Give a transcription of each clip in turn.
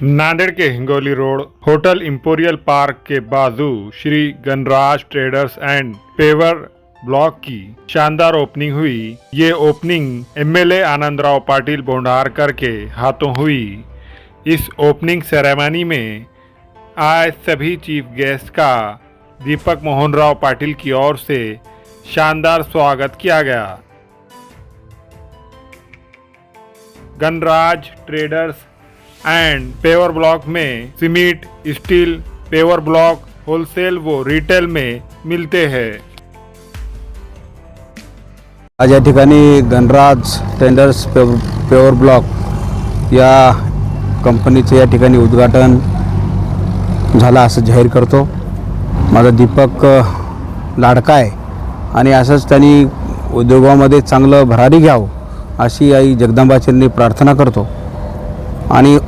नांदेड़ के Hingoli road, hotel Imperial park के बाजू Shri Ganraj traders and paver block की शानदार opening हुई। ये ओपनिंग एमएलए आनंदराव पाटिल बोंडारकर के हाथों हुई। इस ओपनिंग सेरेमनी में आए सभी चीफ गेस्ट का दीपक मोहन राव पाटिल की ओर से शानदार स्वागत किया गया। Ganraj traders and paver block में cement steel paver block wholesale व रिटेल में मिलते हैं। आज या ठिकाणी गणराज टेंडर्स पेवर ब्लॉक या कंपनीचे या ठिकाणी उद्घाटन झालं असं जाहीर करतो. माझा दीपक लाडका आहे आणि असंच त्यांनी उद्योगामध्ये चांगलं भरारी घ्यावं अशी आई जगदंबाचरणी प्रार्थना करतो. आणि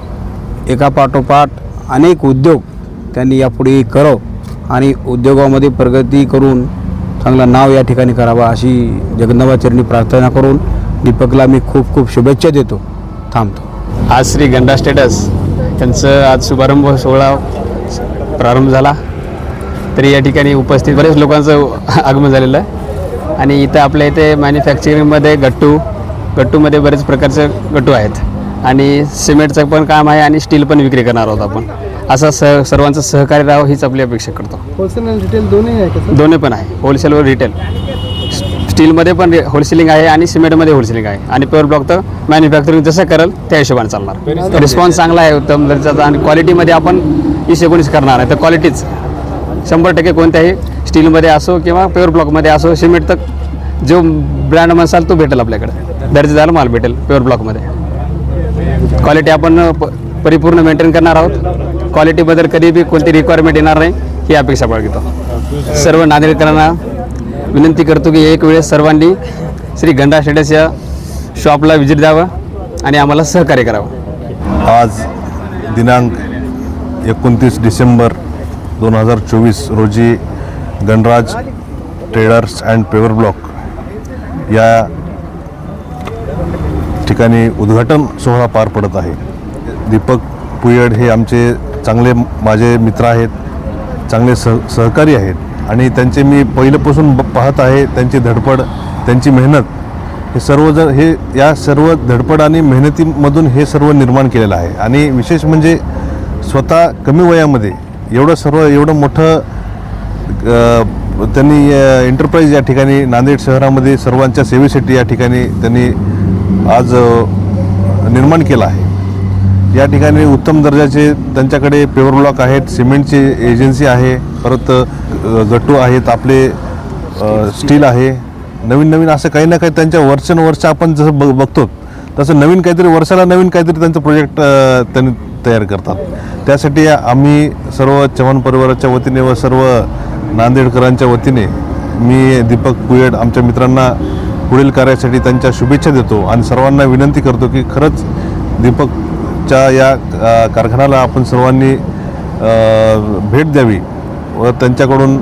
एकापाठोपाठ अनेक उद्योग त्यांनी यापुढे करो आणि उद्योगामध्ये प्रगती करून चांगलं नाव या ठिकाणी करावं अशी जगदंबाचरणी प्रार्थना करून दीपकला मी खूप खूप शुभेच्छा देतो. थांबतो. आज श्री गंडा स्टेटस त्यांचं आज शुभारंभ सोहळा प्रारंभ झाला. तरी या ठिकाणी उपस्थित बरेच लोकांचं आगमन झालेलं आहे. आणि इथं आपल्या इथे मॅन्युफॅक्चरिंगमध्ये गट्टू गट्टूमध्ये बरेच प्रकारचे गट्टू आहेत. आणि सिमेंटचं पण काम आहे आणि स्टील पण विक्री करणार आहोत आपण. असं सह सर्वांचं सहकार्य राहावं हीच आपली अपेक्षा करतो. होलसेल आणि रिटेल दोन्ही आहे का सर दोन्ही पण आहे. होलसेल व रिटेल स्टीलमध्ये पण होलसेलिंग आहे आणि सिमेंटमध्ये होलसेलिंग आहे. आणि प्युअर ब्लॉक तर मॅन्युफॅक्चरिंग जसं करेल त्या हिशोबाने चालणार. रिस्पॉन्स चांगला आहे उत्तम दर्जाचा आणि क्वालिटीमध्ये आपण वीस एकोणीस करणार आहे तर क्वालिटीच शंभर टक्के कोणत्याही स्टीलमध्ये असो किंवा प्युअर ब्लॉकमध्ये असो सिमेंट तर जो ब्रँड म्हणसाल तो भेटेल आपल्याकडे. दर्जेदार माल भेटेल प्युअर ब्लॉकमध्ये क्वालिटी आपण प- परिपूर्ण मेंटेन करणार आहोत. क्वालिटीबद्दल कधी बी कोणती रिक्वायरमेंट येणार नाही ही अपेक्षा बाळगतो सर्व नांदेडकरांना विनंती करतो की एक वेळेस सर्वांनी श्री गंडा स्टेटस या शॉपला विजिट द्यावं आणि आम्हाला सहकार्य करावं. आज दिनांक एकोणतीस डिसेंबर दोन हजार चोवीस रोजी Ganraj traders and paver block या ठिकाणी उद्घाटन सोहळा पार पडत आहे. दीपक पुयड हे आमचे चांगले माझे मित्र आहेत चांगले सह सहकारी आहेत आणि त्यांचे मी पहिल्यापासून ब- पाहत आहे त्यांची धडपड त्यांची मेहनत हे सर्वजण हे या सर्व धडपड आणि मेहनतीमधून हे सर्व निर्माण केलेलं आहे. आणि विशेष म्हणजे स्वतः कमी वयामध्ये एवढं सर्व एवढं मोठं त्यांनी एंटरप्राईज या ठिकाणी नांदेड शहरामध्ये सर्वांच्या सेवेसाठी या ठिकाणी त्यांनी आज निर्माण केला आहे. या ठिकाणी उत्तम दर्जाचे त्यांच्याकडे पेवर ब्लॉक आहेत सिमेंटची एजन्सी आहे परत गट्टू आहेत आपले स्टील आहे. नवीन नवीन असं काही ना काही त्यांच्या वर्षानुवर्ष आपण जसं बघ बघतो तसं नवीन काहीतरी वर्षाला नवीन काहीतरी त्यांचं प्रोजेक्ट त्यांनी तयार करतात. त्यासाठी आम्ही सर्व चव्हाण परिवाराच्या वतीने व सर्व नांदेडकरांच्या वतीने मी दीपक पुयड आमच्या मित्रांना पुढील कार्यासाठी त्यांच्या शुभेच्छा देतो आणि सर्वांना विनंती करतो की खरंच दीपकच्या या कारखान्याला आपण सर्वांनी भेट द्यावी व त्यांच्याकडून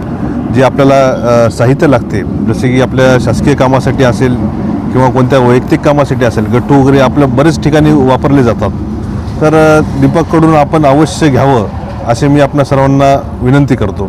जे आपल्याला साहित्य लागते जसे की आपल्या शासकीय कामासाठी असेल किंवा कोणत्या वैयक्तिक कामासाठी असेल गट्टू वगैरे आपल्या बरेच ठिकाणी वापरले जातात. तर दीपककडून आपण अवश्य घ्यावं असे मी आपल्या सर्वांना विनंती करतो.